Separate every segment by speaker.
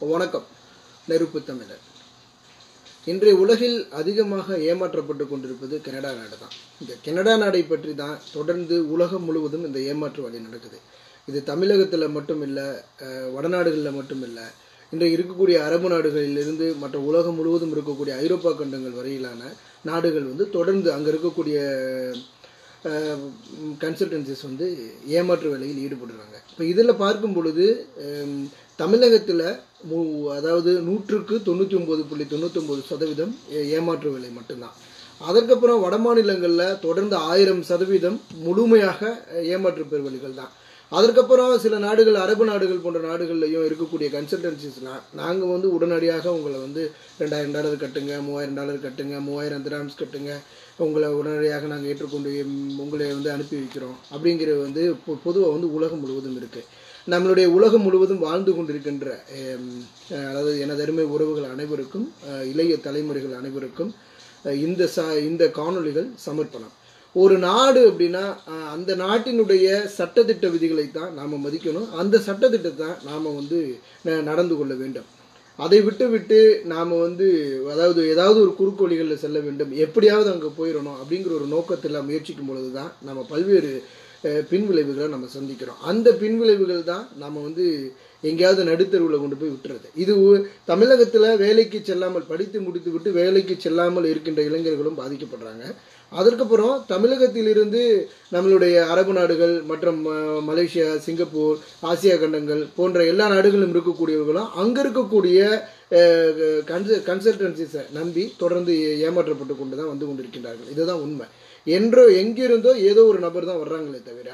Speaker 1: வணக்கம். நெருப்பு தமிழர். இன்றைய உலகில் அதிகமாக ஏமாற்றப்பட்டு கொண்டிருப்பது கனடா நாடு தான். இந்த கனடா நாடை பற்றி தான் தொடர்ந்து உலகம் முழுவதும் இந்த ஏமாற்று வழி நடக்குது. இது தமிழகத்தில் மட்டும் இல்லை வடநாடுகளில் மட்டும் இல்லை இன்றைக்கு இருக்கக்கூடிய அரபு நாடுகளிலிருந்து மற்ற உலகம் முழுவதும் இருக்கக்கூடிய ஐரோப்பா கண்டங்கள் வரையிலான நாடுகள் வந்து தொடர்ந்து அங்கே இருக்கக்கூடிய கன்சல்டன்சிஸ் வந்து ஏமாற்று வேலையில் ஈடுபடுறாங்க. இப்போ இதில் பார்க்கும் பொழுது தமிழகத்தில் மு அதாவது நூற்றுக்கு தொண்ணூற்றி ஒம்பது புள்ளி தொண்ணூற்றொம்பது சதவீதம் ஏமாற்று விலை மட்டும்தான். அதற்கப்புறம் வட மாநிலங்களில் தொடர்ந்து ஆயிரம் சதவீதம் முழுமையாக ஏமாற்று பெருவழிகள் தான். அதற்கப்புறம் சில நாடுகள் அரபு நாடுகள் போன்ற நாடுகள்லையும் இருக்கக்கூடிய கன்சல்டன்சிஸ்லாம் நாங்கள் வந்து உடனடியாக உங்களை வந்து ரெண்டாயிரம் டாலர் கட்டுங்க மூவாயிரம் டாலர் கட்டுங்க மூவாயிரம் திராம்ஸ் கட்டுங்க உங்களை உடனடியாக நாங்கள் ஏற்றுக்கொண்டு உங்களை வந்து அனுப்பி வைக்கிறோம் அப்படிங்கிறது வந்து பொதுவாக வந்து உலகம் முழுவதும் இருக்குது நம்மளுடைய உலகம் முழுவதும் வாழ்ந்து கொண்டிருக்கின்ற அதாவது எனது அருமை உறவுகள் அனைவருக்கும் இளைய தலைமுறைகள் அனைவருக்கும் இந்த ச இந்த காணொளிகள் சமர்ப்பணம். ஒரு நாடு அப்படின்னா அந்த நாட்டினுடைய சட்டத்திட்ட விதிகளை தான் நாம் மதிக்கணும். அந்த சட்டத்திட்டத்தை தான் நாம் வந்து நடந்து கொள்ள வேண்டும். அதை விட்டு விட்டு நாம் வந்து அதாவது ஏதாவது ஒரு குறுக்கோழிகளில் செல்ல வேண்டும். எப்படியாவது அங்கே போயிடணும் அப்படிங்கிற ஒரு நோக்கத்தில் முயற்சிக்கும் பொழுது தான் நம்ம பல்வேறு பின்விளைவுகளை நம்ம சந்திக்கிறோம். அந்த பின்விளைவுகள் தான் நம்ம வந்து எங்கேயாவது நடுத்தருவில் கொண்டு போய் விட்டுறது. இது தமிழகத்தில் வேலைக்கு செல்லாமல் படித்து முடித்து விட்டு வேலைக்கு செல்லாமல் இருக்கின்ற இளைஞர்களும் பாதிக்கப்படுறாங்க. அதற்கப்புறம் தமிழகத்திலிருந்து நம்மளுடைய அரபு நாடுகள் மற்றும் மலேசியா சிங்கப்பூர் ஆசியா கண்டங்கள் போன்ற எல்லா நாடுகளும் இருக்கக்கூடியவர்களும் அங்கே இருக்கக்கூடிய கன்ச கன்சல்டன்சிஸை நம்பி தொடர்ந்து ஏமாற்றப்பட்டு கொண்டு தான் வந்து கொண்டிருக்கின்றார்கள். இதுதான் உண்மை. என்றோ எங்கிருந்தோ ஏதோ ஒரு நபர் தான் வர்றாங்களே தவிர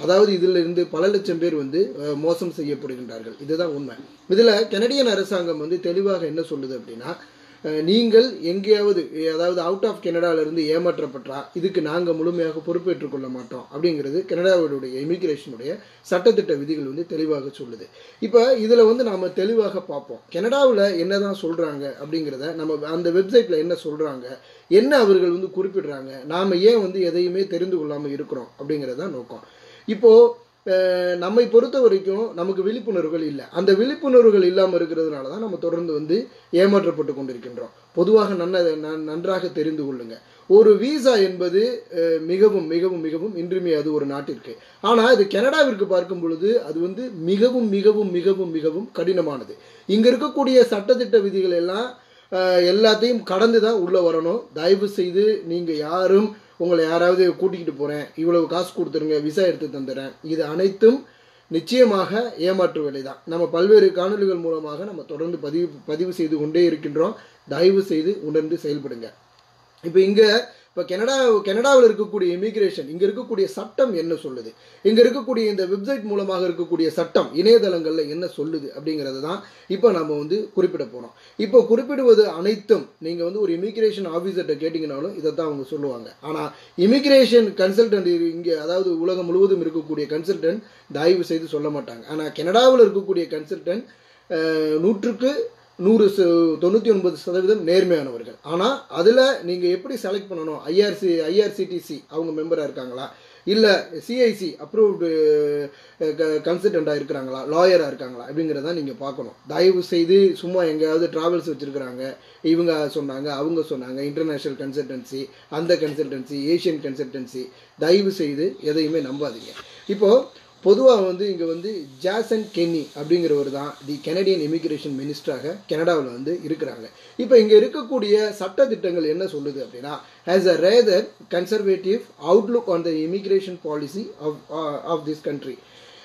Speaker 1: அதாவது இதில் இருந்து பல லட்சம் பேர் வந்து மோசம் செய்யப்படுகின்றார்கள். இதுதான் உண்மை. இதில் கனடியன் அரசாங்கம் வந்து தெளிவாக என்ன சொல்லுது அப்படின்னா நீங்கள் எங்கேயாவது அதாவது அவுட் ஆஃப் இருந்து ஏமாற்றப்பட்டா இதுக்கு நாங்கள் முழுமையாக பொறுப்பேற்றுக் கொள்ள மாட்டோம் அப்படிங்கிறது கனடாவுடைய இமிகிரேஷனுடைய சட்டத்திட்ட விதிகள் வந்து தெளிவாக சொல்லுது. இப்போ இதில் வந்து நாம் தெளிவாக பார்ப்போம். கனடாவில் என்னதான் சொல்கிறாங்க அப்படிங்கிறத நம்ம அந்த வெப்சைட்டில் என்ன சொல்கிறாங்க என்ன அவர்கள் வந்து குறிப்பிடுறாங்க நாம் ஏன் வந்து எதையுமே தெரிந்து கொள்ளாமல் இருக்கிறோம் அப்படிங்கிறது தான் நோக்கம். இப்போது நம்மை பொறுத்த வரைக்கும் நமக்கு விழிப்புணர்வுகள் இல்லை. அந்த விழிப்புணர்வுகள் இல்லாமல் இருக்கிறதுனால தான் நம்ம தொடர்ந்து வந்து ஏமாற்றப்பட்டு கொண்டிருக்கின்றோம். பொதுவாக நன்ன நன்- நன்றாக தெரிந்து கொள்ளுங்க. ஒரு விசா என்பது மிகவும் மிகவும் மிகவும் இன்றுமே அது ஒரு நாட்டிற்கு. ஆனால் இது கனடாவிற்கு பார்க்கும் பொழுது அது வந்து மிகவும் மிகவும் மிகவும் மிகவும் கடினமானது. இங்கே இருக்கக்கூடிய சட்டத்திட்ட விதிகள் எல்லாம் எல்லாத்தையும் கடந்து தான் உள்ளே வரணும். தயவு செய்து நீங்கள் யாரும் உங்களை யாராவது கூட்டிக்கிட்டு போகிறேன் இவ்வளவு காசு கொடுத்துருங்க விசா எடுத்து தந்துடுறேன் இது அனைத்தும் நிச்சயமாக ஏமாற்று வேலை தான் நம்ம பல்வேறு காணொளிகள் மூலமாக நம்ம தொடர்ந்து பதிவு பதிவு செய்து கொண்டே இருக்கின்றோம். தயவு செய்து உணர்ந்து செயல்படுங்க. இப்போ இங்கே இப்போ கனடா கனடாவில் இருக்கக்கூடிய இமிகிரேஷன் இங்கே இருக்கக்கூடிய சட்டம் என்ன சொல்லுது? இங்கே இருக்கக்கூடிய இந்த வெப்சைட் மூலமாக இருக்கக்கூடிய சட்டம் இணையதளங்களில் என்ன சொல்லுது அப்படிங்கிறது தான் இப்போ நம்ம வந்து குறிப்பிட போகிறோம் இப்போ குறிப்பிடுவது அனைத்தும் நீங்கள் வந்து ஒரு இமிகிரேஷன் ஆஃபீஸர்கிட்ட கேட்டிங்கனாலும் இதை தான் அவங்க சொல்லுவாங்க. ஆனால் இமிகிரேஷன் கன்சல்டன்ட் இங்கே அதாவது உலகம் முழுவதும் இருக்கக்கூடிய கன்சல்டன்ட் தயவு செய்து சொல்ல மாட்டாங்க. ஆனால் கனடாவில் இருக்கக்கூடிய கன்சல்டன்ட் நூற்றுக்கு நூறு ச- தொண்ணூற்றி ஒன்பது சதவீதம் நேர்மையானவர்கள். ஆனால் அதில் நீங்கள் எப்படி செலக்ட் பண்ணணும்? ஐஆர்சி ஐஆர்சிடிசி அவங்க மெம்பராக இருக்காங்களா? இல்லை சிஐசி அப்ரூவ்டு கன்சல்டண்ட்டாக இருக்கிறாங்களா? லாயராக இருக்காங்களா? அப்படிங்கிறத நீங்கள் பார்க்கணும். தயவு செய்து சும்மா எங்கேயாவது ட்ராவல்ஸ் வச்சுருக்கிறாங்க. இவங்க சொன்னாங்க அவங்க சொன்னாங்க இன்டர்நேஷ்னல் கன்சல்டன்சி அந்த கன்சல்டன்சி ஏஷியன் கன்சல்டன்சி தயவு செய்து எதையுமே நம்பாதீங்க. இப்போது பொதுவாக வந்து இங்கே வந்து ஜாசன் கென்னி அப்படிங்கிறவர் தான் தி கெனடியன் இமிகிரேஷன் மினிஸ்டராக கனடாவில் வந்து இருக்கிறாங்க. இப்போ இங்கே இருக்கக்கூடிய சட்ட திட்டங்கள் என்ன சொல்லுது அப்படின்னா has a rather conservative outlook on the immigration policy of of this country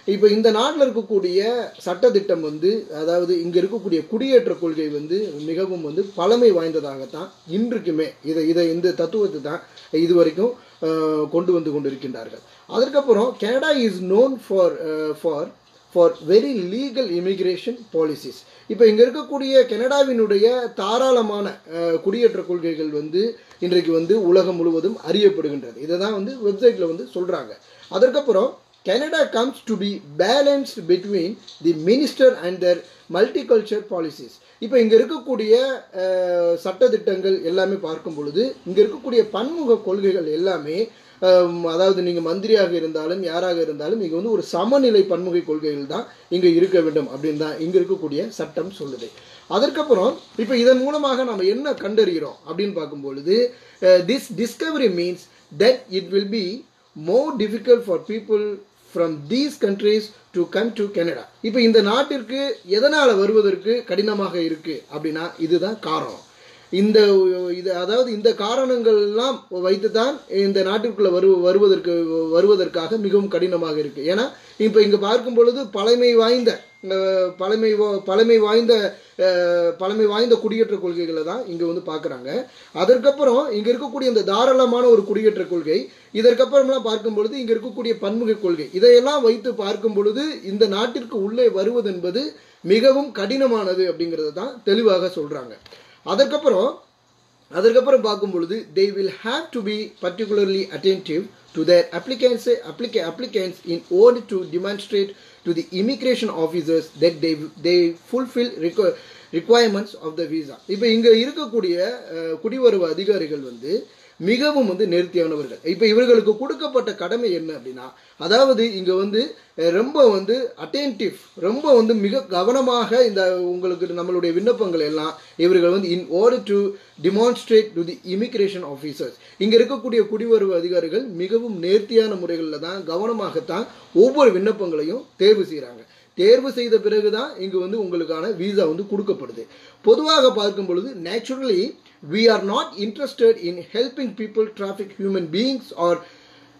Speaker 1: இப்போ இந்த நாட்டில் இருக்கக்கூடிய சட்டத்திட்டம் வந்து அதாவது இங்கே இருக்கக்கூடிய குடியேற்ற கொள்கை வந்து மிகவும் வந்து பழமை வாய்ந்ததாகத்தான் இன்றைக்குமே இதை இதை இந்த தத்துவத்தை தான் இதுவரைக்கும் வரைக்கும் கொண்டு வந்து கொண்டிருக்கின்றார்கள். அதற்கப்புறம் Canada is known for for for very legal immigration policies இப்போ இங்கே இருக்கக்கூடிய கனடாவினுடைய தாராளமான குடியேற்ற கொள்கைகள் வந்து இன்றைக்கு வந்து உலகம் முழுவதும் அறியப்படுகின்றது. இதை தான் வந்து வெப்சைட்டில் வந்து சொல்கிறாங்க அதற்கப்புறம் Canada comes to be balanced between the minister and their multiculture policies இப்போ இங்கே இருக்கக்கூடிய சட்டத்திட்டங்கள் எல்லாமே பார்க்கும் பொழுது இங்கே இருக்கக்கூடிய பன்முக கொள்கைகள் எல்லாமே அதாவது நீங்கள் மந்திரியாக இருந்தாலும் யாராக இருந்தாலும் இங்கே வந்து ஒரு சமநிலை பன்முகை கொள்கைகள் தான் இங்கே இருக்க வேண்டும் அப்படின்னு தான் இங்கே இருக்கக்கூடிய சட்டம் சொல்லுது. அதற்கப்புறம் இப்போ இதன் மூலமாக நம்ம என்ன கண்டறிகிறோம் அப்படின்னு பார்க்கும் பொழுது this discovery means that it will be more difficult for people from these countries to come to Canada இப்போ இந்த நாட்டிற்கு எதனால் வருவதற்கு கடினமாக இருக்குது அப்படின்னா இதுதான் காரணம். இந்த இது அதாவது இந்த காரணங்கள்லாம் வைத்து தான் இந்த நாட்டிற்குள்ளே வரு வருவதற்கு வருவதற்காக மிகவும் கடினமாக இருக்குது ஏன்னா இப்போ இங்கே பார்க்கும் பொழுது பழமை வாய்ந்த பழமை வா- பழமை வாய்ந்த பழமை வாய்ந்த குடியேற்ற கொள்கைகளை தான் இங்கே வந்து பார்க்குறாங்க அதற்கப்புறம் இங்கே இருக்கக்கூடிய இந்த தாராளமான ஒரு குடியேற்ற கொள்கை இதற்கப்புறம்லாம் பார்க்கும் பொழுது இங்கே இருக்கக்கூடிய பன்முக கொள்கை இதையெல்லாம் வைத்து பார்க்கும் பொழுது இந்த நாட்டிற்கு உள்ளே வருவது என்பது மிகவும் கடினமானது அப்படிங்கிறத தான் தெளிவாக சொல்கிறாங்க அதற்கப்புறம் அதற்கப்புறம் பார்க்கும் பொழுது they will have to be particularly attentive to their applicants அப்ளிகே applicants in order to demonstrate to the immigration officers that they they fulfill requ- requirements of the visa இப்போ இங்க இருக்கக்கூடிய அஹ், குடிவரவு அதிகாரிகள் வந்து மிகவும் வந்து நேர்த்தியானவர்கள். இப்போ இவர்களுக்கு கொடுக்கப்பட்ட கடமை என்ன அப்படின்னா அதாவது இங்கே வந்து ரொம்ப வந்து அட்டென்டிவ் ரொம்ப வந்து மிக கவனமாக இந்த உங்களுக்கு நம்மளுடைய விண்ணப்பங்கள் எல்லாம் இவர்கள் வந்து in order to demonstrate to the immigration officers இங்கே இருக்கக்கூடிய குடிவரவு அதிகாரிகள் மிகவும் நேர்த்தியான முறைகளில் தான் கவனமாகத்தான் ஒவ்வொரு விண்ணப்பங்களையும் தேர்வு செய்கிறாங்க தேர்வு செய்த பிறகுதான் இங்கு வந்து உங்களுக்கான வீசா வந்து கொடுக்கப்படுது. பொதுவாக பார்க்கும் பொழுது naturally we are not interested in helping people traffic human beings or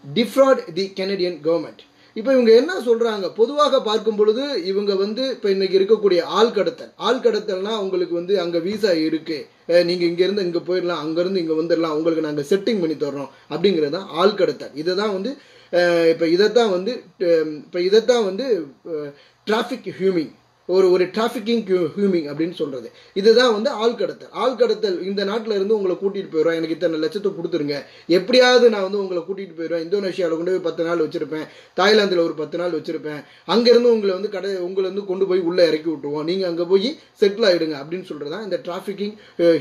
Speaker 1: defraud the Canadian government. இப்போ இவங்க என்ன சொல்கிறாங்க பொதுவாக பார்க்கும் பொழுது இவங்க வந்து இப்போ இன்னைக்கு இருக்கக்கூடிய ஆள் கடத்தல். ஆள் கடத்தல்னால் உங்களுக்கு வந்து அங்கே வீசா இருக்குது நீங்கள் இங்கேருந்து இங்கே போயிடலாம் அங்கேருந்து இங்கே வந்துடலாம் உங்களுக்கு நாங்கள் செட்டிங் பண்ணி தர்றோம் அப்படிங்கிறது தான் ஆள் கடத்தல். இதுதான் வந்து இப்போ இதைத்தான் வந்து இப்போ இதைத்தான் வந்து டிராஃபிக் ஹியூமிங் ஒரு ஒரு டிராஃபிக்கிங் ஹியூமிங் அப்படின்னு சொல்றது. இதுதான் வந்து ஆள் கடத்தல் ஆள் கடத்தல் இந்த நாட்டில் இருந்து உங்களை கூட்டிட்டு போயிடுவேன் எனக்கு இத்தனை லட்சத்தை கொடுத்துருங்க. எப்படியாவது நான் வந்து உங்களை கூட்டிட்டு போயிடுவேன் இந்தோனேஷியாவில் கொண்டு போய் பத்து நாள் வச்சிருப்பேன். தாய்லாந்தில் ஒரு பத்து நாள் வச்சிருப்பேன். அங்கேருந்து உங்களை வந்து கடை உங்களை வந்து கொண்டு போய் உள்ளே இறக்கி விட்டுருவோம். நீங்கள் அங்கே போய் செட்டில் ஆகிடுங்க அப்படின்னு சொல்கிறது தான் இந்த டிராஃபிக்கிங்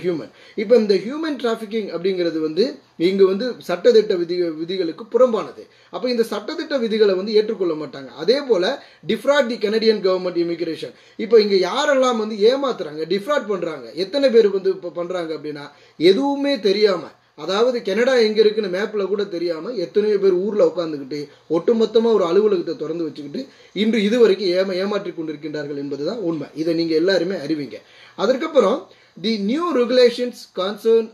Speaker 1: ஹியூமன் இப்போ இந்த ஹியூமன் டிராஃபிக்கிங் அப்படிங்கிறது வந்து இங்கு வந்து சட்டத்திட்ட விதி விதிகளுக்கு புறம்பானது. அப்போ இந்த சட்டத்திட்ட விதிகளை வந்து ஏற்றுக்கொள்ள மாட்டாங்க. அதே போல defraud the Canadian government immigration இப்போ இங்கே யாரெல்லாம் வந்து ஏமாத்துறாங்க டிஃப்ராட் பண்ணுறாங்க எத்தனை பேர் வந்து இப்போ பண்ணுறாங்க அப்படின்னா எதுவுமே தெரியாமல் அதாவது கனடா எங்கே இருக்குன்னு மேப்பில் கூட தெரியாமல் எத்தனையோ பேர் ஊரில் உட்காந்துக்கிட்டு ஒட்டுமொத்தமாக ஒரு அலுவலகத்தை திறந்து வச்சுக்கிட்டு இன்று இதுவரைக்கும் ஏமா ஏமாற்றி கொண்டிருக்கின்றார்கள் என்பதுதான் உண்மை. இதை நீங்கள் எல்லாருமே அறிவிங்க. அதற்கப்புறம் the new regulations concern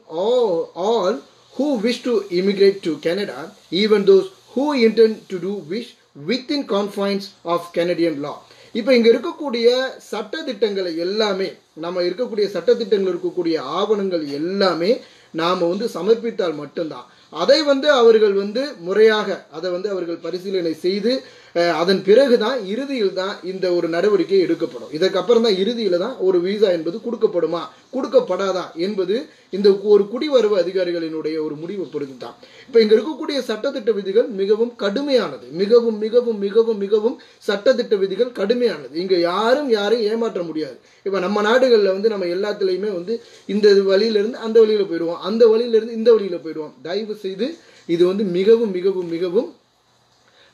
Speaker 1: all who wish to immigrate to Canada, even those who intend to do wish within confines of Canadian law. இப்போ இங்கே இருக்கக்கூடிய சட்டதிட்டங்களை எல்லாமே நம்ம இருக்கக்கூடிய சட்டத்திட்டங்கள் இருக்கக்கூடிய ஆவணங்கள் எல்லாமே நாம் வந்து சமர்ப்பித்தால் மட்டும்தான் அதை வந்து அவர்கள் வந்து முறையாக அதை வந்து அவர்கள் பரிசீலனை செய்து அதன் பிறகு தான் இறுதியில் தான் இந்த ஒரு நடவடிக்கை எடுக்கப்படும். இதற்கப்புறம் தான் இறுதியில் தான் ஒரு விசா என்பது கொடுக்கப்படுமா? கொடுக்கப்படாதா? என்பது இந்த ஒரு குடிவரவு அதிகாரிகளினுடைய ஒரு முடிவை பொறுத்து தான் இப்போ இங்கே இருக்கக்கூடிய சட்டத்திட்ட விதிகள் மிகவும் கடுமையானது. மிகவும் மிகவும் மிகவும் மிகவும் சட்டத்திட்ட விதிகள் கடுமையானது. இங்கே யாரும் யாரையும் ஏமாற்ற முடியாது. இப்போ நம்ம நாடுகளில் வந்து நம்ம எல்லாத்துலேயுமே வந்து இந்த வழியில இருந்து அந்த வழியில் போயிடுவோம். அந்த வழியிலிருந்து இந்த வழியில் போயிடுவோம். தயவு செய்து இது வந்து மிகவும் மிகவும் மிகவும்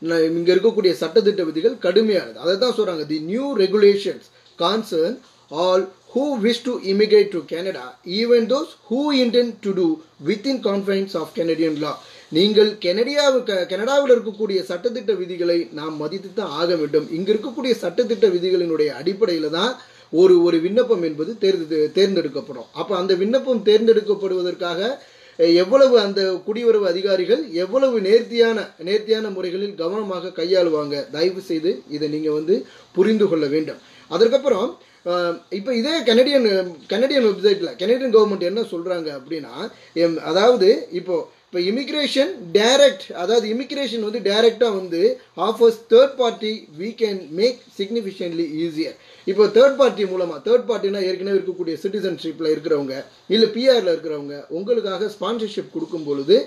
Speaker 1: இங்க இருக்கக்கூடிய சட்டத்திட்ட விதிகள் கடுமையானது. அதை தான் சொல்றாங்க. The new regulations concern all who wish to immigrate to Canada even those who intend to do within confines of Canadian law நீங்கள் கெனடியாவுக்கு க- கனடாவில் இருக்கக்கூடிய சட்டத்திட்ட விதிகளை நாம் மதித்து தான் ஆக வேண்டும். இங்கே இருக்கக்கூடிய சட்டத்திட்ட விதிகளினுடைய அடிப்படையில் தான் ஒரு ஒரு விண்ணப்பம் என்பது தேர்ந்து தேர்ந்தெடுக்கப்படும். அப்போ அந்த விண்ணப்பம் தேர்ந்தெடுக்கப்படுவதற்காக எவ்வளவு அந்த குடியுறவு அதிகாரிகள் எவ்வளவு நேர்த்தியான நேர்த்தியான முறைகளில் கவனமாக கையாளுவாங்க? தயவு செய்து இதை நீங்கள் வந்து புரிந்து கொள்ள வேண்டும். அதற்கப்புறம் இப்போ இதே கனடியன் கனடியன் வெப்சைட்டில் கனடியன் கவர்மெண்ட் என்ன சொல்கிறாங்க அப்படின்னா எம், அதாவது இப்போது இப்போ இமிக்ரேஷன் டைரக்ட் அதாவது இமிக்ரேஷன் வந்து டைரக்டா வந்து offers third party we can make significantly easier இப்போ தேர்ட் பார்ட்டி மூலமாக தேர்ட் பார்ட்டினா ஏற்கனவே இருக்கக்கூடிய சிட்டிசன்ஷிப்பில் இருக்கிறவங்க இல்லை பிஆரில் இருக்கிறவங்க உங்களுக்காக ஸ்பான்சர்ஷிப் கொடுக்கும் பொழுது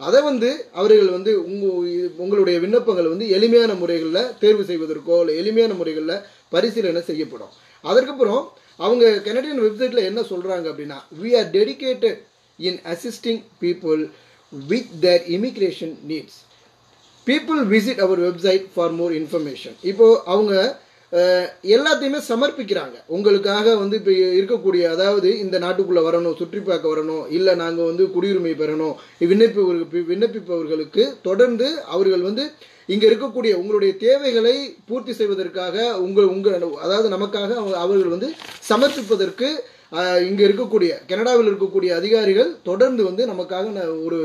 Speaker 1: அதை வந்து அவர்கள் வந்து உங்கள் உங்களுடைய விண்ணப்பங்கள் வந்து எளிமையான முறைகளில் தேர்வு செய்வதற்கோ இல்லை எளிமையான முறைகளில் பரிசீலனை செய்யப்படும். அதற்கப்புறம் அவங்க கனடியன் வெப்சைட்டில் என்ன சொல்கிறாங்க அப்படின்னா we are dedicated in assisting people with their immigration needs people visit our website for more information இப்போது அவங்க எல்லாத்தையுமே சமர்ப்பிக்கிறாங்க. உங்களுக்காக வந்து இப்போ இருக்கக்கூடிய அதாவது இந்த நாட்டுக்குள்ளே வரணும் சுற்றி பார்க்க வரணும் இல்லை நாங்கள் வந்து குடியுரிமை பெறணும் விண்ணப்பிப்பவர்கள் விண்ணப்பிப்பவர்களுக்கு தொடர்ந்து அவர்கள் வந்து இங்கே இருக்கக்கூடிய உங்களுடைய தேவைகளை பூர்த்தி செய்வதற்காக உங்கள் உங்கள் அதாவது நமக்காக அவங்க- அவர்கள் வந்து சமர்ப்பிப்பதற்கு இங்கே இருக்கக்கூடிய கனடாவில் இருக்கக்கூடிய அதிகாரிகள் தொடர்ந்து வந்து நமக்காக ஒரு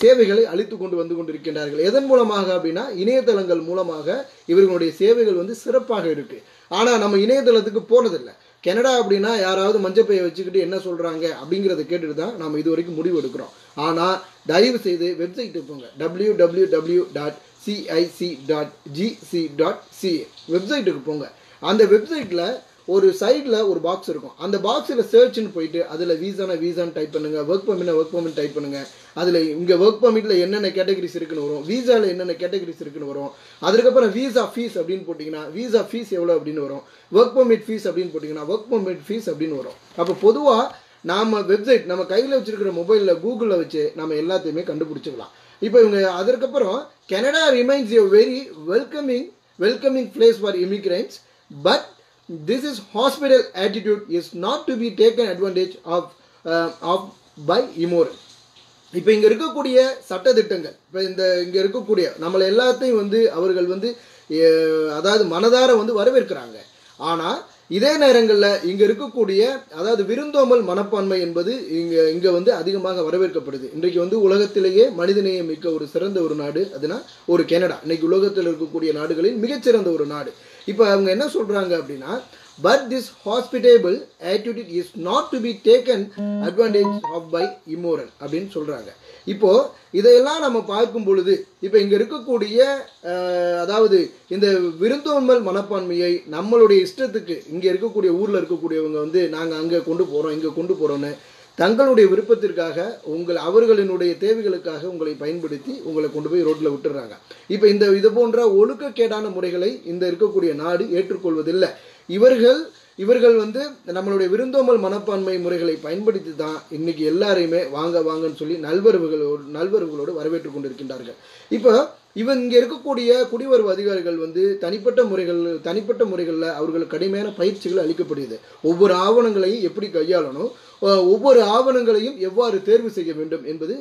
Speaker 1: சேவைகளை அளித்து கொண்டு வந்து கொண்டிருக்கின்றார்கள். எதன் மூலமாக அப்படின்னா இணையதளங்கள் மூலமாக இவர்களுடைய சேவைகள் வந்து சிறப்பாக இருக்கு. ஆனால் நம்ம இணையதளத்துக்கு போனதில்லை. கனடா அப்படின்னா யாராவது மஞ்சப்பையை வச்சுக்கிட்டு என்ன சொல்கிறாங்க அப்படிங்கிறத கேட்டுட்டு தான் நம்ம இது வரைக்கும் முடிவு எடுக்கிறோம். ஆனால் தயவு செய்து வெப்சைட்டுக்கு போங்க. W W W dot CIC dot GC dot CA வெப்சைட்டுக்கு போங்க. அந்த வெப்சைட்டில் ஒரு சைடில் ஒரு பாக்ஸ் இருக்கும். அந்த பாக்ஸில் சர்ச்னு போயிட்டு அதில் வீசானா வீசான்னு டைப் பண்ணுங்க ஒர்க் பர்மிட்னா ஒர்க் பர்மிட் டைப் பண்ணுங்கள் அதில் இங்கே ஒர்க் பர்மிட்டில் என்னென்ன கேட்டகரிஸ் இருக்குன்னு வரும் வீசாவில் என்னென்ன கேட்டகரிஸ் இருக்குன்னு வரும். அதுக்கப்புறம் வீசா ஃபீஸ் அப்படின்னு போட்டிங்கன்னா வீசா ஃபீஸ் எவ்வளோ அப்படின்னு வரும். ஒர்க் பர்மிட் ஃபீஸ் அப்படின்னு போட்டிங்கன்னா ஒர்க் பர்மிட் ஃபீஸ் அப்படின்னு வரும். அப்போ பொதுவாக நாம் வெப்சைட் நம்ம கையில் வச்சுருக்கிற மொபைலில் கூகுளில் வச்சு நம்ம எல்லாத்தையுமே கண்டுபிடிச்சிக்கலாம். இப்போ இவங்க அதற்கப்புறம் Canada remains a very welcoming welcoming place for immigrants but this is hospitable attitude is not to be taken advantage of of by immoral இப்போ இங்கே இருக்கக்கூடிய சட்டத்திட்டங்கள் இப்போ இந்த இங்கே இருக்கக்கூடிய நம்மளை எல்லாத்தையும் வந்து அவர்கள் வந்து அதாவது மனதார வந்து வரவேற்கிறாங்க. ஆனால் இதே நேரங்களில் இங்கே இருக்கக்கூடிய அதாவது விருந்தோமல் மனப்பான்மை என்பது இங்கே இங்கே வந்து அதிகமாக வரவேற்கப்படுது. இன்றைக்கு வந்து உலகத்திலேயே மனிதநேயம் மிக்க ஒரு சிறந்த ஒரு நாடு அதுனா ஒரு கனடா. இன்னைக்கு உலகத்தில் இருக்கக்கூடிய நாடுகளில் மிகச்சிறந்த ஒரு நாடு. இப்போ அவங்க என்ன சொல்கிறாங்க அப்படின்னா but this hospitable attitude is not to be taken advantage of by immoral அப்படின்னு சொல்றாங்க. இப்போ இதையெல்லாம் நம்ம பார்க்கும் பொழுது இப்போ இங்கே இருக்கக்கூடிய அதாவது இந்த விருந்தோம்பல் மனப்பான்மையை நம்மளுடைய இஷ்டத்துக்கு இங்கே இருக்கக்கூடிய ஊரில் இருக்கக்கூடியவங்க வந்து நாங்கள் அங்கே கொண்டு போகிறோம் இங்கே கொண்டு போகிறோன்னு தங்களுடைய விருப்பத்திற்காக உங்கள் அவர்களினுடைய தேவைகளுக்காக உங்களை பயன்படுத்தி உங்களை கொண்டு போய் ரோட்டில் விட்டுறாங்க. இப்போ இந்த இது போன்ற ஒழுக்கக்கேடான முறைகளை இந்த இருக்கக்கூடிய நாடு ஏற்றுக்கொள்வதில்லை. இவர்கள் இவர்கள் வந்து நம்மளுடைய விருந்தோம்பல் மனப்பான்மை முறைகளை பயன்படுத்தி தான் இன்னைக்கு எல்லாரையுமே வாங்க வாங்கன்னு சொல்லி நல்வரவுகளோடு நல்வரவுகளோடு வரவேற்று கொண்டிருக்கின்றார்கள். இப்போ இவன் இங்கே இருக்கக்கூடிய குடிவரவு அதிகாரிகள் வந்து தனிப்பட்ட முறைகள் தனிப்பட்ட முறைகளில் அவர்களுக்கு கடுமையான பயிற்சிகள் அளிக்கப்படுகிறது. ஒவ்வொரு ஆவணங்களையும் எப்படி கையாளணும்? ஒவ்வொரு ஆவணங்களையும் எவ்வாறு தேர்வு செய்ய வேண்டும் என்பது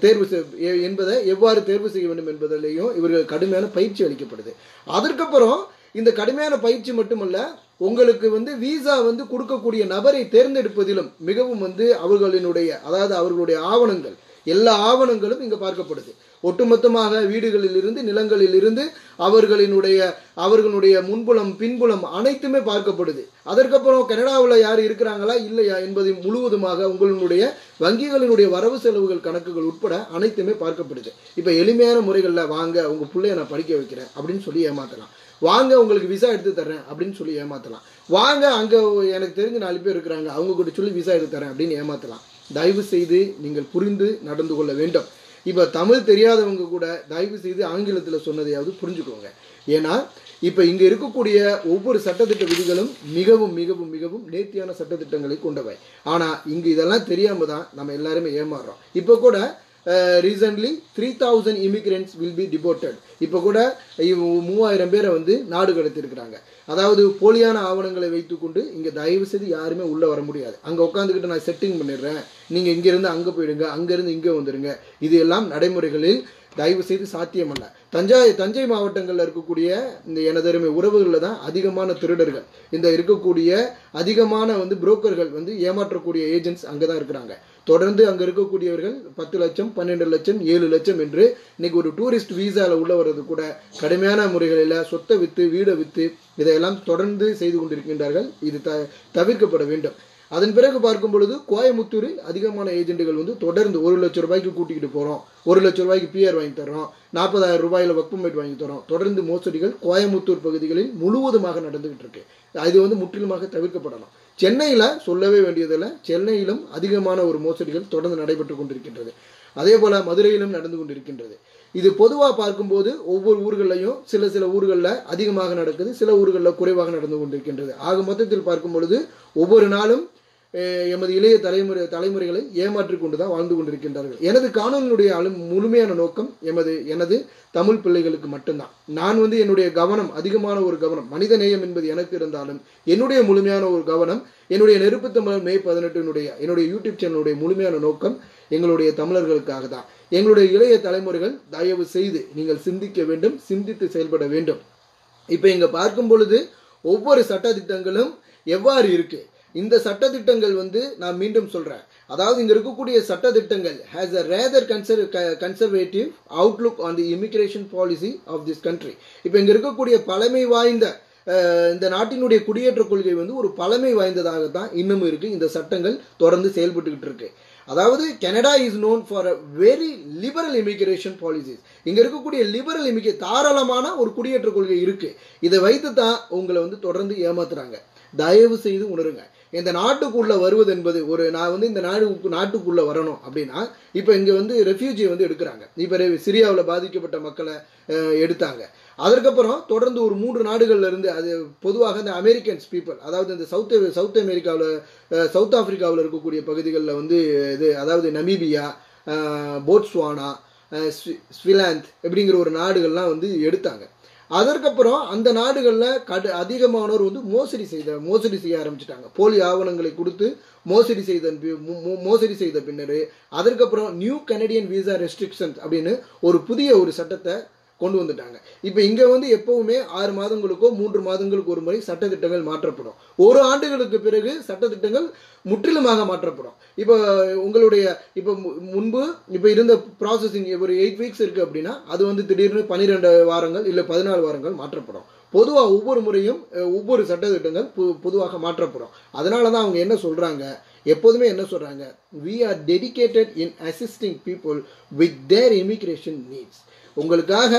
Speaker 1: தேர்வு செய்- எ- என்பதை எவ்வாறு தேர்வு செய்ய வேண்டும் என்பதிலையும் இவர்கள் கடுமையான பயிற்சி அளிக்கப்படுது. அதற்கப்புறம் இந்த கடுமையான பயிற்சி மட்டுமல்ல உங்களுக்கு வந்து விசா வந்து கொடுக்கக்கூடிய நபரை தேர்ந்தெடுப்பதிலும் மிகவும் வந்து அவர்களினுடைய அதாவது அவர்களுடைய ஆவணங்கள் எல்லா ஆவணங்களும் இங்கே பார்க்கப்படுது. ஒட்டுமொத்தமாக வீடுகளில் இருந்து நிலங்களில் இருந்து அவர்களினுடைய அவர்களுடைய முன்புலம் பின்புலம் அனைத்துமே பார்க்கப்படுது. அதற்கப்புறம் கனடாவில் யார் இருக்கிறாங்களா? இல்லையா என்பதை முழுவதுமாக உங்களுடைய வங்கிகளினுடைய வரவு செலவுகள் கணக்குகள் உட்பட அனைத்துமே பார்க்கப்படுது. இப்போ எளிமையான முறைகளில் வாங்க உங்கள் பிள்ளைய நான் படிக்க வைக்கிறேன் அப்படின்னு சொல்லி ஏமாத்தலாம். வாங்க உங்களுக்கு விசா எடுத்து தர்றேன் அப்படின்னு சொல்லி ஏமாத்தலாம். வாங்க அங்கே எனக்கு தெரிஞ்ச நாலு பேர் இருக்கிறாங்க அவங்க கூட சொல்லி விசா எடுத்து தரேன் அப்படின்னு ஏமாத்தலாம். தயவு செய்து நீங்கள் புரிந்து நடந்து கொள்ள வேண்டும். இப்போ தமிழ் தெரியாதவங்க கூட தயவு செய்து ஆங்கிலத்தில் சொன்னதையாவது புரிஞ்சுக்கோங்க. ஏன்னா இப்போ இங்கே இருக்கக்கூடிய ஒவ்வொரு சட்டத்திட்ட விதிகளும் மிகவும் மிகவும் மிகவும் நேர்த்தியான சட்டத்திட்டங்களை கொண்டவை. ஆனால் இங்கே இதெல்லாம் தெரியாமல் தான் நம்ம எல்லாருமே ஏமாறுறோம் இப்போ கூட recently three thousand immigrants will be deported இப்போ கூட மூவாயிரம் பேரை வந்து நாடு கடத்திருக்கிறாங்க அதாவது போலியான ஆவணங்களை வைத்துக்கொண்டு இங்கே தயவு செய்து யாருமே உள்ளே வர முடியாது. அங்கே உட்காந்துக்கிட்டு நான் செட்டிங் பண்ணிடுறேன். நீங்கள் இங்கேருந்து அங்கே போயிடுங்க அங்கேருந்து இங்கே வந்துடுங்க இது எல்லாம் நடைமுறைகளில் தயவு செய்து சாத்தியமல்ல. தஞ்சை தஞ்சை மாவட்டங்களில் இருக்கக்கூடிய இந்த எனதருமை உறவுகளில் தான் அதிகமான திருடர்கள். இந்த இருக்கக்கூடிய அதிகமான வந்து புரோக்கர்கள் வந்து ஏமாற்றக்கூடிய ஏஜென்ட்ஸ் அங்கே தான் இருக்கிறாங்க. தொடர்ந்து அங்கே இருக்கக்கூடியவர்கள் பத்து லட்சம் பன்னெண்டு லட்சம் ஏழு லட்சம் என்று இன்னைக்கு ஒரு டூரிஸ்ட் வீசாவில் உள்ள வர்றது கூட கடுமையான முறைகளில் சொத்தை விற்று வீடை விற்று இதையெல்லாம் தொடர்ந்து செய்து கொண்டிருக்கின்றார்கள். இது த தவிர்க்கப்பட வேண்டும். அதன் பிறகு பார்க்கும் பொழுது கோயமுத்தூரில் அதிகமான ஏஜென்ட்டுகள் வந்து தொடர்ந்து ஒரு லட்சம் ரூபாய்க்கு கூட்டிக்கிட்டு போகிறோம் ஒரு லட்சம் ரூபாய்க்கு பிஆர் வாங்கி தர்றோம். நாற்பதாயிரம் ரூபாயில் வக்பமேட் வாங்கி தரோம் தொடர்ந்து மோசடிகள் கோயமுத்தூர் பகுதிகளில் முழுவதுமாக நடந்துகிட்டு இருக்கு. இது வந்து முற்றிலுமாக தவிர்க்கப்படலாம். சென்னையில் சொல்லவே வேண்டியதில்லை சென்னையிலும் அதிகமான ஒரு மோசடிகள் தொடர்ந்து நடைபெற்று கொண்டிருக்கின்றது. அதே போல் மதுரையிலும் நடந்து கொண்டிருக்கின்றது. இது பொதுவாக பார்க்கும்போது ஒவ்வொரு ஊர்களையும் சில சில ஊர்களில் அதிகமாக நடக்குது சில ஊர்களில் குறைவாக நடந்து கொண்டிருக்கின்றது. ஆக மொத்தத்தில் பார்க்கும் பொழுது ஒவ்வொரு நாளும் எமது இளைய தலைமுறை தலைமுறைகளை ஏமாற்றி கொண்டு தான் வாழ்ந்து கொண்டிருக்கின்றார்கள். எனது காணொலியினுடைய அழு முழுமையான நோக்கம் எமது எனது தமிழ் பிள்ளைகளுக்கு மட்டும்தான். நான் வந்து என்னுடைய கவனம் அதிகமான ஒரு கவனம் மனித நேயம் என்பது எனக்கு இருந்தாலும் என்னுடைய முழுமையான ஒரு கவனம் என்னுடைய நெருப்பு தமிழர் மே பதினெட்டினுடைய என்னுடைய யூடியூப் சேனலுடைய முழுமையான நோக்கம் எங்களுடைய தமிழர்களுக்காக தான் எங்களுடைய இளைய தலைமுறைகள் தயவு செய்து நீங்கள் சிந்திக்க வேண்டும் சிந்தித்து செயல்பட வேண்டும். இப்போ இங்கே பார்க்கும் பொழுது ஒவ்வொரு சட்டத்திட்டங்களும் எவ்வாறு இருக்குது இந்த சட்டத்திட்டங்கள் வந்து நான் மீண்டும் சொல்றேன். அதாவது இங்க இருக்கக்கூடிய சட்டத்திட்டங்கள் has a rather conser conservative outlook on the immigration policy of this country இப்போ இங்க இருக்கக்கூடிய பழமை வாய்ந்த இந்த நாட்டினுடைய குடியேற்ற கொள்கை வந்து ஒரு பழமை வாய்ந்ததாக தான் இன்னமும் இருக்கு. இந்த சட்டங்கள் தொடர்ந்து செயல்பட்டுக்கிட்டு இருக்கு. அதாவது Canada is known for a very liberal immigration policies இங்க இருக்கக்கூடிய லிபரல் இமிகே தாராளமான ஒரு குடியேற்ற கொள்கை இருக்கு. இதை வைத்து தான் உங்களை வந்து தொடர்ந்து ஏமாத்துறாங்க. தயவு செய்து உணருங்க. இந்த நாட்டுக்குள்ளே வருவது என்பது ஒரு நான் வந்து இந்த நாடு நாட்டுக்குள்ளே வரணும் அப்படின்னா இப்போ இங்கே வந்து ரெஃப்யூஜி வந்து எடுக்கிறாங்க. இப்போ சிரியாவில் பாதிக்கப்பட்ட மக்களை எடுத்தாங்க. அதற்கப்புறம் தொடர்ந்து ஒரு மூன்று நாடுகள்ல இருந்து அது பொதுவாக இந்த அமெரிக்கன்ஸ் பீப்புள் அதாவது இந்த சவுத் சவுத் அமெரிக்காவில் சவுத் ஆப்பிரிக்காவில் இருக்கக்கூடிய பகுதிகளில் வந்து இது அதாவது நமீபியா போட்ஸ்வானா ஸ்வி- ஸ்விலாந்த் அப்படிங்கிற ஒரு நாடுகள்லாம் வந்து எடுத்தாங்க. அதற்கப்புறம் அந்த நாடுகளில் கடு அதிகமானோர் வந்து மோசடி செய்த மோசடி செய்ய ஆரம்பிச்சிட்டாங்க. போலி ஆவணங்களை கொடுத்து மோசடி செய்த மோசடி செய்த பின்னர் அதற்கப்புறம் நியூ கனடியன் விசா ரெஸ்ட்ரிக்ஷன்ஸ் அப்படின்னு ஒரு புதிய ஒரு சட்டத்தை கொண்டு வந்துட்டாங்க. இப்போ இங்கே வந்து எப்பவுமே ஆறு மாதங்களுக்கோ மூன்று மாதங்களுக்கு ஒரு முறை சட்டத்திட்டங்கள் மாற்றப்படும். ஒரு ஆண்டுகளுக்கு பிறகு சட்டத்திட்டங்கள் முற்றிலுமாக மாற்றப்படும். இப்போ உங்களுடைய இப்போ மு- முன்பு இப்போ இருந்த ப்ராசஸிங் ஒரு எயிட் வீக்ஸ் இருக்குது அப்படின்னா அது வந்து திடீர்னு பன்னிரெண்டு வாரங்கள் இல்லை பதினாலு வாரங்கள் மாற்றப்படும். பொதுவாக ஒவ்வொரு முறையும் ஒவ்வொரு சட்டத்திட்டங்கள் பொ- பொதுவாக மாற்றப்படும். அதனால தான் அவங்க என்ன சொல்கிறாங்க எப்போதுமே என்ன சொல்கிறாங்க we are dedicated in assisting people with their immigration needs உங்களுக்காக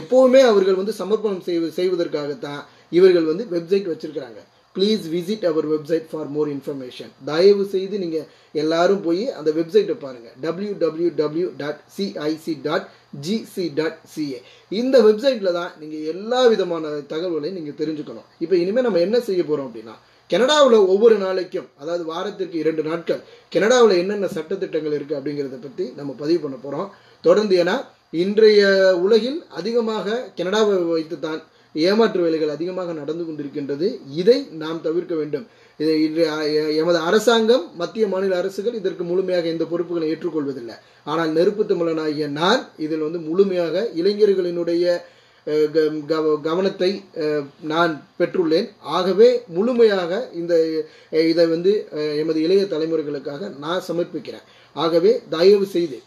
Speaker 1: எப்போவுமே அவர்கள் வந்து சமர்ப்பணம் செய்வ செய்வதற்காகத்தான் இவர்கள் வந்து வெப்சைட் வச்சுருக்கிறாங்க. Please visit our website for more information தயவு செய்து நீங்கள் எல்லாரும் போய் அந்த வெப்சைட்டை பாருங்கள் W W W dot CIC dot GC dot CA இந்த வெப்சைட்டில் தான் நீங்கள் எல்லா விதமான தகவல்களையும் நீங்கள் தெரிஞ்சுக்கணும். இப்போ இனிமேல் நம்ம என்ன செய்ய போகிறோம் அப்படின்னா கனடாவில் ஒவ்வொரு நாளைக்கும் அதாவது வாரத்திற்கு இரண்டு நாட்கள் கனடாவில் என்னென்ன சட்டத்திட்டங்கள் இருக்குது அப்படிங்கிறத பற்றி நம்ம பதிவு பண்ண போகிறோம் தொடர்ந்து ஏன்னா இன்றைய உலகில் அதிகமாக கனடாவை வைத்து தான் ஏமாற்று வேலைகள் அதிகமாக நடந்து கொண்டிருக்கின்றது. இதை நாம் தவிர்க்க வேண்டும். இதை இன்று எமது அரசாங்கம் மத்திய மாநில அரசுகள் இதற்கு முழுமையாக எந்த பொறுப்புகளை ஏற்றுக்கொள்வதில்லை. ஆனால் நெருப்பு தமிழனாகிய நான் இதில் வந்து முழுமையாக இளைஞர்களினுடைய க- கவ- கவனத்தை நான் பெற்றுள்ளேன். ஆகவே முழுமையாக இந்த இதை வந்து எமது இளைய தலைமுறைகளுக்காக நான் சமர்ப்பிக்கிறேன். ஆகவே தயவு செய்து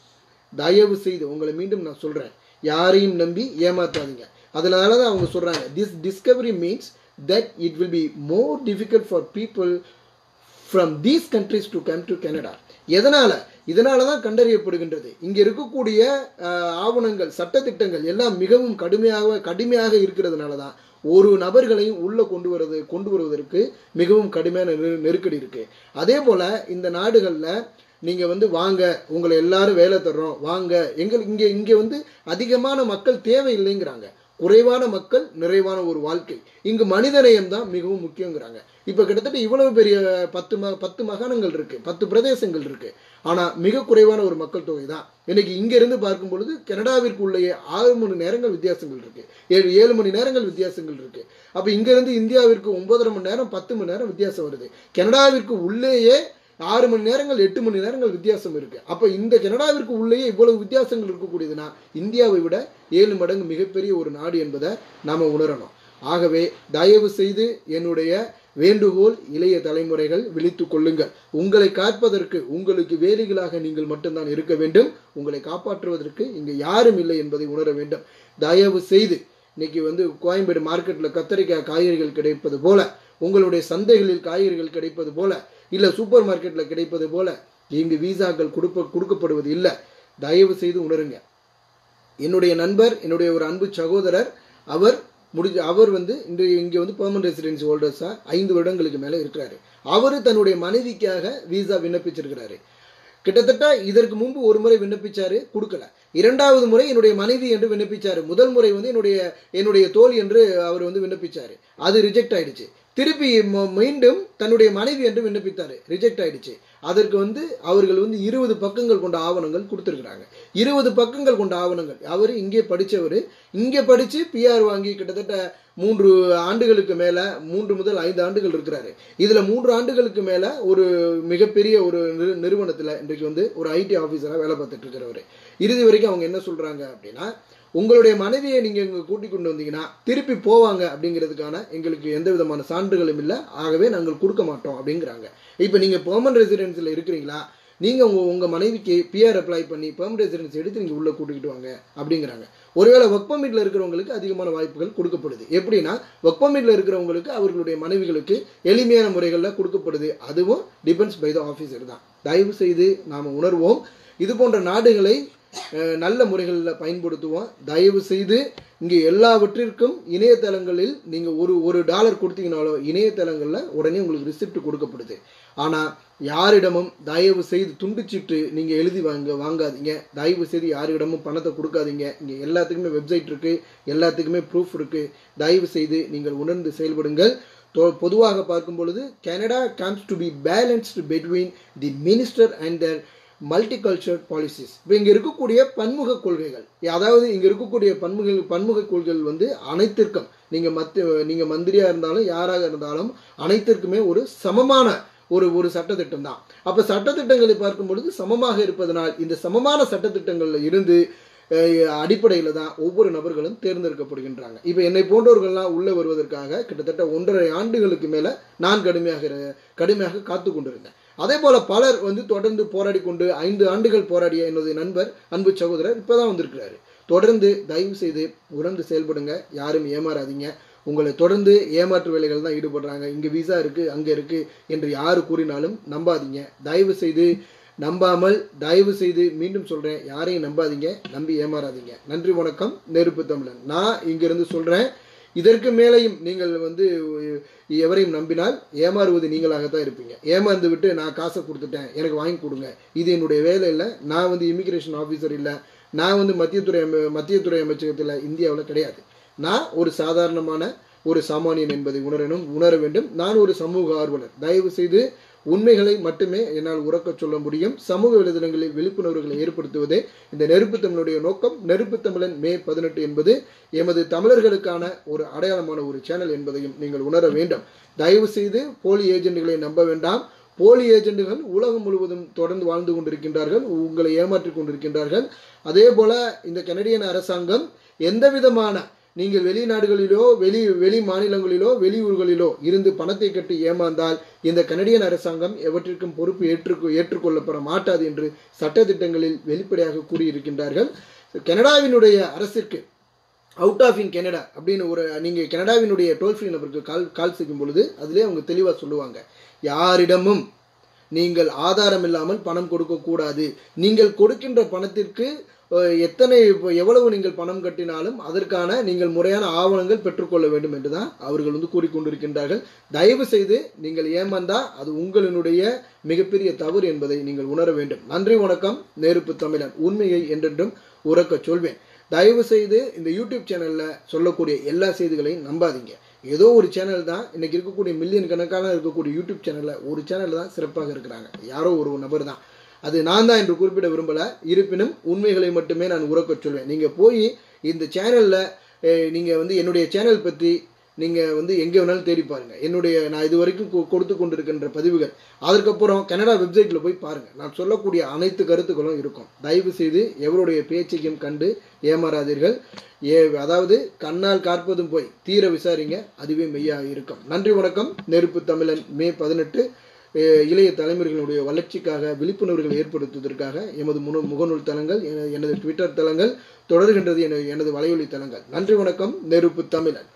Speaker 1: தயவு செய்து உங்களை மீண்டும் நான் சொல்கிறேன் யாரையும் நம்பி ஏமாற்றாதீங்க அதனால தான் அவங்க சொல்கிறாங்க this discovery means that it will be more difficult for people from these countries to come to Canada எதனால்? இதனால தான் கண்டறியப்படுகின்றது. இங்கே இருக்கக்கூடிய ஆவணங்கள் சட்டத்திட்டங்கள் எல்லாம் மிகவும் கடுமையாக கடுமையாக இருக்கிறதுனால தான் ஒரு நபர்களையும் உள்ளே கொண்டு வருவது கொண்டு வருவதற்கு மிகவும் கடுமையான நெரு- நெருக்கடி இருக்குது அதே போல் இந்த நாடுகளில் நீங்கள் வந்து வாங்க உங்களை எல்லாரும் வேலை தர்றோம் வாங்க. எங்களுக்கு இங்கே இங்கே வந்து அதிகமான மக்கள் தேவையில்லைங்கிறாங்க. குறைவான மக்கள் நிறைவான ஒரு வாழ்க்கை. இங்கு மனிதநேயம் தான் மிகவும் முக்கியங்கிறாங்க. இப்போ கிட்டத்தட்ட இவ்வளவு பெரிய பத்து ம பத்து மாகாணங்கள் இருக்கு பத்து பிரதேசங்கள் இருக்கு. ஆனால் மிக குறைவான ஒரு மக்கள் தொகை தான். இன்னைக்கு இங்கிருந்து பார்க்கும் பொழுது கனடாவிற்கு உள்ளே ஆறு மணி நேரங்கள் வித்தியாசங்கள் இருக்கு. ஏழு ஏழு மணி நேரங்கள் வித்தியாசங்கள் இருக்கு. அப்போ இங்கிருந்து இந்தியாவிற்கு ஒன்பதரை மணி நேரம் பத்து மணி நேரம் வித்தியாசம் வருது. கனடாவிற்கு உள்ளேயே ஆறு மணி நேரங்கள் எட்டு மணி நேரங்கள் வித்தியாசம் இருக்கு. அப்ப இந்த கனடாவிற்கு உள்ளேயே இவ்வளவு வித்தியாசங்கள் இருக்கக்கூடியதுன்னா இந்தியாவை விட ஏழு மடங்கு மிகப்பெரிய ஒரு நாடு என்பதை நாம உணரணும். ஆகவே தயவு செய்து என்னுடைய வேண்டுகோள் இளைய தலைமுறைகள் விழித்து கொள்ளுங்கள். உங்களை காப்பதற்கு உங்களுக்கு வேலிகளாக நீங்கள் மட்டும்தான் இருக்க வேண்டும். உங்களை காப்பாற்றுவதற்கு இங்கே யாரும் இல்லை என்பதை உணர வேண்டும். தயவு செய்து இன்னைக்கு வந்து கோயம்பேடு மார்க்கெட்டில் கத்தரிக்காய் காய்கறிகள் கிடைப்பது போல உங்களுடைய சந்தைகளில் காய்கறிகள் கிடைப்பது போல இல்லை சூப்பர் மார்க்கெட்டில் கிடைப்பது போல இங்கு விசாக்கள் கொடுப்ப கொடுக்கப்படுவது இல்லை. தயவு செய்து உணருங்க. என்னுடைய நண்பர் என்னுடைய ஒரு அன்பு சகோதரர் அவர் முடிஞ்ச அவர் வந்து இன்று இங்கே வந்து பெர்மனன்ட் ரெசிடென்சி ஹோல்டர்ஸாக ஐந்து வருடங்களுக்கு மேலே இருக்கிறாரு. அவர் தன்னுடைய மனைவிக்காக விசா விண்ணப்பிச்சிருக்கிறாரு. கிட்டத்தட்ட இதற்கு முன்பு ஒரு முறை விண்ணப்பிச்சாரு கொடுக்கல. இரண்டாவது முறை என்னுடைய மனைவி என்று விண்ணப்பிச்சாரு. முதல் முறை வந்து என்னுடைய என்னுடைய தோல் என்று அவர் வந்து விண்ணப்பிச்சாரு. அது ரிஜெக்ட் ஆயிடுச்சு. திருப்பி மீண்டும் தன்னுடைய மனைவி என்று விண்ணப்பித்தாரு. ரிஜெக்ட் ஆயிடுச்சு. அதற்கு வந்து அவர்கள் வந்து இருபது பக்கங்கள் கொண்ட ஆவணங்கள் கொடுத்துருக்குறாங்க. இருபது பக்கங்கள் கொண்ட ஆவணங்கள். அவர் இங்கே படித்தவர் இங்கே படித்து பிஆர் வாங்கி கிட்டத்தட்ட மூன்று ஆண்டுகளுக்கு மேலே மூன்று முதல் ஐந்து ஆண்டுகள் இருக்கிறாரு. இதில் மூன்று ஆண்டுகளுக்கு மேலே ஒரு மிகப்பெரிய ஒரு நிறு நிறுவனத்தில் இன்றைக்கு வந்து ஒரு ஐடி ஆஃபீஸராக வேலை பார்த்துட்டு இருக்கிறவர். இறுதி வரைக்கும் அவங்க என்ன சொல்கிறாங்க அப்படின்னா உங்களுடைய மனைவியை நீங்கள் இங்கே கூட்டிக் கொண்டு வந்தீங்கன்னா திருப்பி போவாங்க அப்படிங்கிறதுக்கான எங்களுக்கு எந்த விதமான சான்றுகளும் இல்லை. ஆகவே நாங்கள் கொடுக்க மாட்டோம் அப்படிங்கிறாங்க. இப்போ நீங்கள் பெர்மனன்ட் ரெசிடென்சியில் இருக்கிறீங்களா? நீங்கள் உங்கள் உங்கள் மனைவிக்கு பிஆர் அப்ளை பண்ணி பெர்மனன்ட் ரெசிடென்ஸ் எடுத்து நீங்கள் உள்ளே கூட்டிக்கிட்டு வாங்க அப்படிங்கிறாங்க. ஒருவேளை ஒர்க் பர்மிட்டில் இருக்கிறவங்களுக்கு அதிகமான வாய்ப்புகள் கொடுக்கப்படுது. எப்படின்னா ஒர்க் பர்மிட்டில் இருக்கிறவங்களுக்கு அவர்களுடைய மனைவிகளுக்கு எளிமையான முறைகளில் கொடுக்கப்படுது. அதுவும் டிபெண்ட்ஸ் பை த ஆஃபீஸர் தான். தயவு செய்து நாம் உணர்வோம். இது போன்ற நாடுகளை நல்ல முறைகளில் பயன்படுத்துவோம். தயவு செய்து இங்கே எல்லாவற்றிற்கும் இணையதளங்களில் நீங்கள் ஒரு ஒரு டாலர் கொடுத்தீங்கனாலோ இணையதளங்களில் உடனே உங்களுக்கு ரிசிப்ட் கொடுக்கப்படுது. ஆனால் யாரிடமும் தயவு செய்து துண்டுச்சிட்டு நீங்கள் எழுதி வாங்க வாங்காதீங்க. தயவு செய்து யாரிடமும் பணத்தை கொடுக்காதீங்க. இங்கே எல்லாத்துக்குமே வெப்சைட் இருக்குது எல்லாத்துக்குமே ப்ரூஃப் இருக்குது தயவு செய்து நீங்கள் உணர்ந்து செயல்படுங்கள். தொ- பொதுவாக பார்க்கும் பொழுது Canada comes to be balanced between the minister and the multiculture policies இப்போ இங்கே இருக்கக்கூடிய பன்முக கொள்கைகள். அதாவது இங்கே இருக்கக்கூடிய பன்முக பன்முக கொள்கைகள் வந்து அனைத்திற்கும். நீங்கள் மத்த நீங்கள் மந்திரியாக இருந்தாலும் யாராக இருந்தாலும் அனைத்திற்குமே ஒரு சமமான ஒரு ஒரு சட்டத்திட்டம் தான். அப்போ சட்டத்திட்டங்களை பார்க்கும் பொழுது சமமாக இருப்பதனால் இந்த சமமான சட்டத்திட்டங்களில் இருந்து அடிப்படையில் தான் ஒவ்வொரு நபர்களும் தேர்ந்தெடுக்கப்படுகின்றாங்க. இப்போ என்னை போன்றவர்கள்லாம் உள்ளே வருவதற்காக கிட்டத்தட்ட ஒன்றரை ஆண்டுகளுக்கு மேலே நான் கடுமையாக கடுமையாக காத்து கொண்டிருந்தேன் அதே போல பலர் வந்து தொடர்ந்து போராடி கொண்டு ஐந்து ஆண்டுகள் போராடிய என்னுடைய நண்பர் அன்பு சகோதரர் இப்பதான் வந்திருக்கிறாரு. தொடர்ந்து தயவு செய்து உணர்ந்து செயல்படுங்க. யாரும் ஏமாறாதீங்க. உங்களை தொடர்ந்து ஏமாற்று வேலைகள் தான் ஈடுபடுறாங்க. இங்கே விசா இருக்குது அங்கே இருக்குது என்று யார் கூறினாலும் நம்பாதீங்க. தயவு செய்து நம்பாமல் தயவு செய்து மீண்டும் சொல்கிறேன் யாரையும் நம்பாதீங்க. நம்பி ஏமாறாதீங்க. நன்றி வணக்கம். நெருப்பு தமிழன். நான் இங்கிருந்து சொல்கிறேன் இதற்கு மேலேயும் நீங்கள் வந்து எவரையும் நம்பினால் ஏமாறுவது நீங்களாகத்தான் இருப்பீங்க. ஏமாந்து விட்டு நான் காசை கொடுத்துட்டேன் எனக்கு வாங்கி கொடுங்க. இது என்னுடைய வேலை இல்லை. நான் வந்து இமிக்ரேஷன் ஆஃபீஸர் இல்லை. நான் வந்து மத்தியத்துறை மத்தியத்துறை அமைச்சகத்தில் இந்தியாவில் கிடையாது. நான் ஒரு சாதாரணமான ஒரு சாமானியன் என்பதை உணரணும் உணர வேண்டும். நான் ஒரு சமூக ஆர்வலர். தயவு செய்து உண்மைகளை மட்டுமே என்னால் உறக்கச் சொல்ல முடியும். சமூக வலைதளங்களில் விழிப்புணர்வுகளை ஏற்படுத்துவதே இந்த நெருப்பு தமிழுடைய நோக்கம். நெருப்பு தமிழன் மே பதினெட்டு என்பது எமது தமிழர்களுக்கான ஒரு அடையாளமான ஒரு சேனல் என்பதையும் நீங்கள் உணர வேண்டும். தயவு செய்து போலி ஏஜென்ட்களை நம்ப வேண்டாம். போலி ஏஜென்ட்டுகள் உலகம் முழுவதும் தொடர்ந்து வாழ்ந்து கொண்டிருக்கின்றார்கள் உங்களை ஏமாற்றிக் கொண்டிருக்கின்றார்கள். அதே போல இந்த கனடியன் அரசாங்கம் எந்த விதமான நீங்கள் வெளிநாடுகளிலோ வெளி வெளி மாநிலங்களிலோ வெளியூர்களிலோ இருந்து பணத்தை கட்டி ஏமாந்தால் இந்த கனடியன் அரசாங்கம் எவற்றிற்கும் பொறுப்பு ஏற்று ஏற்றுக்கொள்ளப்பட மாட்டாது என்று சட்டத்திட்டங்களில் வெளிப்படையாக கூறியிருக்கின்றார்கள். கனடாவினுடைய அரசிற்கு அவுட் ஆஃப் இன் கனடா அப்படின்னு ஒரு நீங்கள் கனடாவினுடைய டோல் ஃப்ரீ நம்பருக்கு கால் கால் செய்யும் பொழுது அதிலே அவங்க தெளிவாக சொல்லுவாங்க. யாரிடமும் நீங்கள் ஆதாரம் இல்லாமல் பணம் கொடுக்கக்கூடாது. நீங்கள் கொடுக்கின்ற பணத்திற்கு எத்தனை எவ்வளவு நீங்கள் பணம் கட்டினாலும் அதற்கான நீங்கள் முறையான ஆவணங்கள் பெற்றுக்கொள்ள வேண்டும் என்று தான் அவர்கள் வந்து கூறிக்கொண்டிருக்கின்றார்கள். தயவு செய்து நீங்கள் ஏமாந்தா அது உங்களினுடைய மிகப்பெரிய தவறு என்பதை நீங்கள் உணர வேண்டும். நன்றி வணக்கம். நெருப்பு தமிழன். உண்மையை என்றென்றும் உறக்கச் சொல்வேன். தயவு செய்து இந்த யூடியூப் சேனல்ல சொல்லக்கூடிய எல்லா செய்திகளையும் நம்பாதீங்க. ஏதோ ஒரு சேனல் தான் இன்னைக்கு இருக்கக்கூடிய மில்லியன் கணக்கான இருக்கக்கூடிய யூடியூப் சேனல்ல ஒரு சேனல் தான் சிறப்பாக இருக்கிறாங்க. யாரோ ஒரு நபர் தான். அது நான் தான் என்று குறிப்பிட விரும்பலை. இருப்பினும் உண்மைகளை மட்டுமே நான் உறக்கச் சொல்வேன். நீங்கள் போய் இந்த சேனலில் நீங்கள் வந்து என்னுடைய சேனல் பற்றி நீங்கள் வந்து எங்கே வேணாலும் தேடி பாருங்கள் என்னுடைய நான் இது வரைக்கும் கொ- கொடுத்து கொண்டிருக்கின்ற பதிவுகள். அதற்கப்புறம் கனடா வெப்சைட்டில் போய் பாருங்கள் நான் சொல்லக்கூடிய அனைத்து கருத்துக்களும் இருக்கும். தயவு செய்து எவருடைய பேச்சையும் கண்டு ஏமாறாதீர்கள். ஏ அதாவது கண்ணால் காற்பதும் போய் தீர விசாரிங்க. அதுவே மெய்யாக இருக்கும். நன்றி வணக்கம். நெருப்பு தமிழன் மே பதினெட்டு. இளைய தலைமுறைகளுடைய வளர்ச்சிக்காக விழிப்புணர்வுகளை ஏற்படுத்துவதற்காக எமது முனு முகநூல் தளங்கள் என- எனது ட்விட்டர் தளங்கள் தொடர்கின்றது எனது எனது வலையொலி தளங்கள். நன்றி வணக்கம். நெருப்பு தமிழன்.